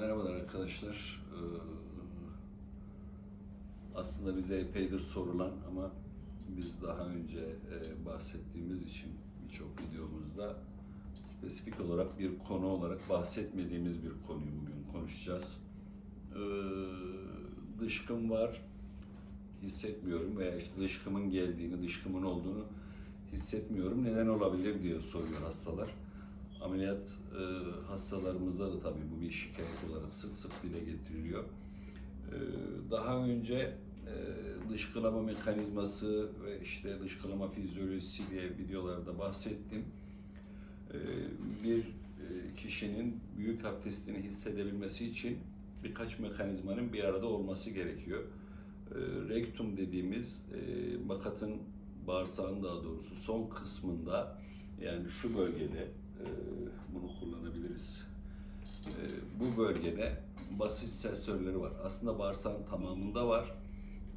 Merhabalar arkadaşlar. Ee, aslında bize epeydir sorulan ama biz daha önce e, bahsettiğimiz için birçok videomuzda spesifik olarak bir konu olarak bahsetmediğimiz bir konuyu bugün konuşacağız. Ee, dışkım var, hissetmiyorum veya işte dışkımın geldiğini, dışkımın olduğunu hissetmiyorum. Neden olabilir diye soruyor hastalar. Ameliyat e, hastalarımızda da tabii bu bir şikayet olarak sık sık dile getiriliyor. E, daha önce e, dışkılama mekanizması ve işte dışkılama fizyolojisi diye videolarda bahsettim. E, bir e, kişinin büyük abdestini hissedebilmesi için birkaç mekanizmanın bir arada olması gerekiyor. E, rektum dediğimiz e, makatın bağırsağın daha doğrusu son kısmında yani şu bölgede bunu kullanabiliriz. E, bu bölgede basit sensörleri var. Aslında bağırsağın tamamında var.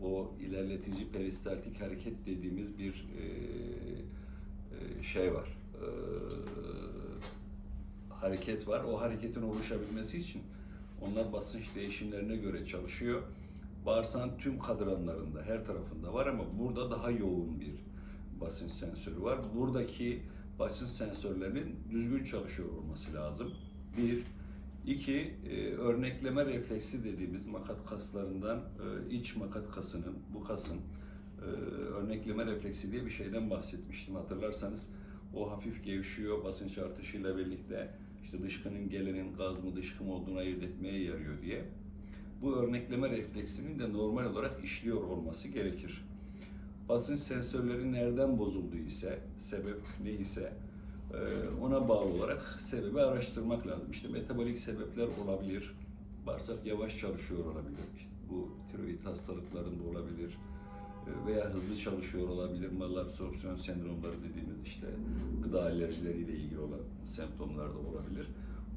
O ilerletici peristaltik hareket dediğimiz bir e, e, şey var. E, hareket var. O hareketin oluşabilmesi için onlar basınç değişimlerine göre çalışıyor. Bağırsağın tüm kadranlarında, her tarafında var ama burada daha yoğun bir basınç sensörü var. Buradaki basınç sensörlerinin düzgün çalışıyor olması lazım. Bir. iki e, örnekleme refleksi dediğimiz makat kaslarından e, iç makat kasının, bu kasın e, örnekleme refleksi diye bir şeyden bahsetmiştim. Hatırlarsanız o hafif gevşiyor basınç artışıyla birlikte işte dışkının gelenin gaz mı dışkı mı olduğunu ayırt etmeye yarıyor diye. Bu örnekleme refleksinin de normal olarak işliyor olması gerekir basınç sensörleri nereden bozuldu ise, sebep ne ise e, ona bağlı olarak sebebi araştırmak lazım. İşte metabolik sebepler olabilir, bağırsak yavaş çalışıyor olabilir, işte bu tiroid hastalıklarında olabilir e, veya hızlı çalışıyor olabilir, malabsorpsiyon sendromları dediğimiz işte gıda alerjileriyle ilgili olan semptomlar da olabilir.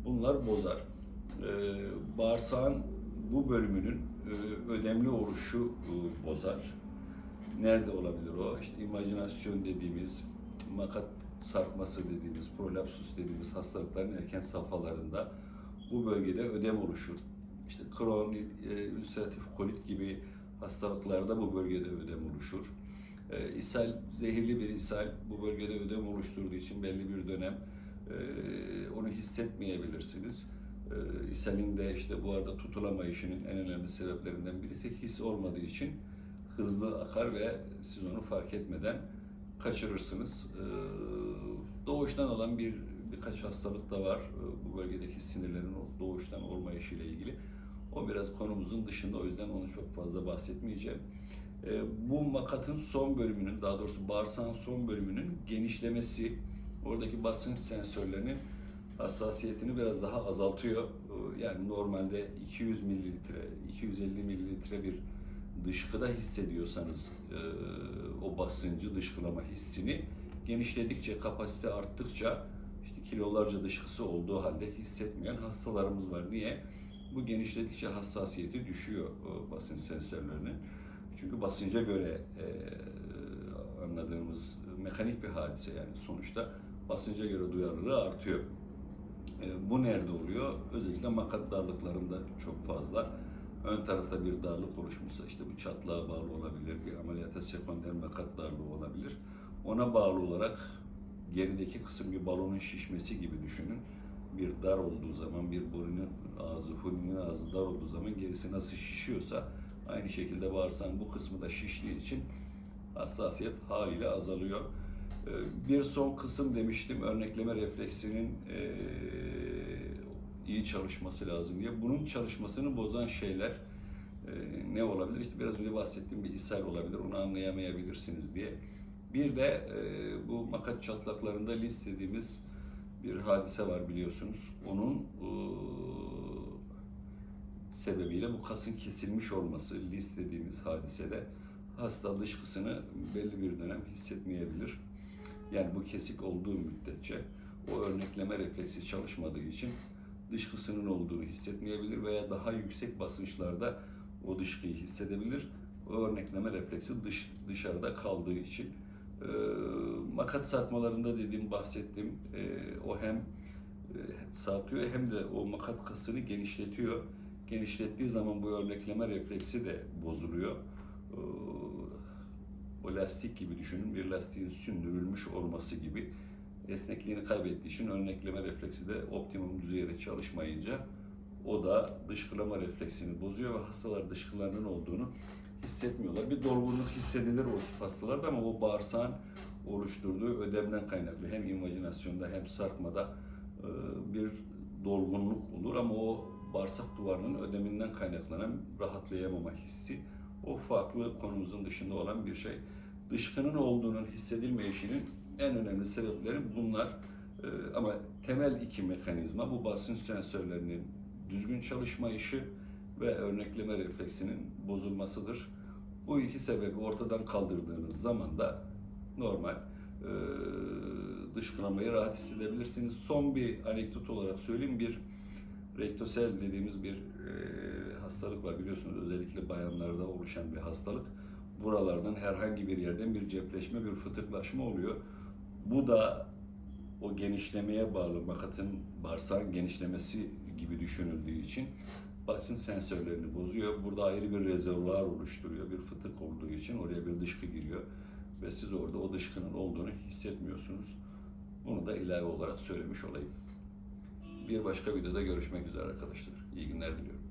Bunlar bozar. E, Bağırsağın bu bölümünün önemli oluşu bozar Nerede olabilir o? İşte imajinasyon dediğimiz, makat sarkması dediğimiz, prolapsus dediğimiz hastalıkların erken safhalarında bu bölgede ödem oluşur. İşte Crohn, e, ülseratif kolit gibi hastalıklarda bu bölgede ödem oluşur. E, ishal, zehirli bir ishal bu bölgede ödem oluşturduğu için belli bir dönem e, onu hissetmeyebilirsiniz. E, ishalin de işte bu arada tutulamayışının en önemli sebeplerinden birisi his olmadığı için hızlı akar ve siz onu fark etmeden kaçırırsınız. Ee, doğuştan olan bir birkaç hastalık da var. Ee, bu bölgedeki sinirlerin doğuştan olmayışıyla ilgili. O biraz konumuzun dışında o yüzden onu çok fazla bahsetmeyeceğim. Ee, bu makatın son bölümünün, daha doğrusu bağırsağın son bölümünün genişlemesi, oradaki basınç sensörlerinin hassasiyetini biraz daha azaltıyor. Yani normalde 200 mililitre, 250 mililitre bir dışkıda hissediyorsanız e, o basıncı, dışkılama hissini genişledikçe, kapasite arttıkça işte kilolarca dışkısı olduğu halde hissetmeyen hastalarımız var. Niye? Bu genişledikçe hassasiyeti düşüyor o basınç sensörlerinin. Çünkü basınca göre e, anladığımız mekanik bir hadise yani sonuçta basınca göre duyarlılığı artıyor. E, bu nerede oluyor? Özellikle makat darlıklarında çok fazla ön tarafta bir darlık oluşmuşsa işte bu çatlağa bağlı olabilir, bir ameliyata sekonder makat darlığı olabilir. Ona bağlı olarak gerideki kısım bir balonun şişmesi gibi düşünün. Bir dar olduğu zaman, bir borunun ağzı, huninin ağzı dar olduğu zaman gerisi nasıl şişiyorsa aynı şekilde bağırsağın bu kısmı da şiştiği için hassasiyet haliyle azalıyor. Ee, bir son kısım demiştim örnekleme refleksinin ee, iyi çalışması lazım diye. Bunun çalışmasını bozan şeyler e, ne olabilir? İşte biraz önce bahsettiğim bir ishal olabilir, onu anlayamayabilirsiniz diye. Bir de e, bu makat çatlaklarında lis dediğimiz bir hadise var biliyorsunuz. Onun e, sebebiyle bu kasın kesilmiş olması, lis dediğimiz hadisede hasta dışkısını belli bir dönem hissetmeyebilir. Yani bu kesik olduğu müddetçe o örnekleme refleksi çalışmadığı için dışkısının olduğunu hissetmeyebilir veya daha yüksek basınçlarda o dışkıyı hissedebilir. O örnekleme refleksi dış, dışarıda kaldığı için. E, makat sarkmalarında dediğim, bahsettim. E, o hem e, sağıtıyor hem de o makat kasını genişletiyor. Genişlettiği zaman bu örnekleme refleksi de bozuluyor. E, o lastik gibi düşünün, bir lastiğin sündürülmüş olması gibi esnekliğini kaybettiği için örnekleme refleksi de optimum düzeyde çalışmayınca o da dışkılama refleksini bozuyor ve hastalar dışkılarının olduğunu hissetmiyorlar. Bir dolgunluk hissedilir o tip hastalarda ama o bağırsağın oluşturduğu ödemden kaynaklı. Hem invajinasyonda hem sarkmada e, bir dolgunluk olur ama o bağırsak duvarının ödeminden kaynaklanan rahatlayamama hissi o farklı konumuzun dışında olan bir şey. Dışkının olduğunun hissedilmeyişinin en önemli sebepleri bunlar. Ee, ama temel iki mekanizma bu basınç sensörlerinin düzgün çalışmayışı ve örnekleme refleksinin bozulmasıdır. Bu iki sebebi ortadan kaldırdığınız zaman da normal e, dışkılamayı rahat hissedebilirsiniz. Son bir anekdot olarak söyleyeyim. Bir rektosel dediğimiz bir e, hastalık var biliyorsunuz özellikle bayanlarda oluşan bir hastalık. Buralardan herhangi bir yerden bir cepleşme, bir fıtıklaşma oluyor. Bu da o genişlemeye bağlı makatın bağırsağın genişlemesi gibi düşünüldüğü için basınç sensörlerini bozuyor. Burada ayrı bir rezervuar oluşturuyor. Bir fıtık olduğu için oraya bir dışkı giriyor ve siz orada o dışkının olduğunu hissetmiyorsunuz. Bunu da ilave olarak söylemiş olayım. Bir başka videoda görüşmek üzere arkadaşlar. İyi günler diliyorum.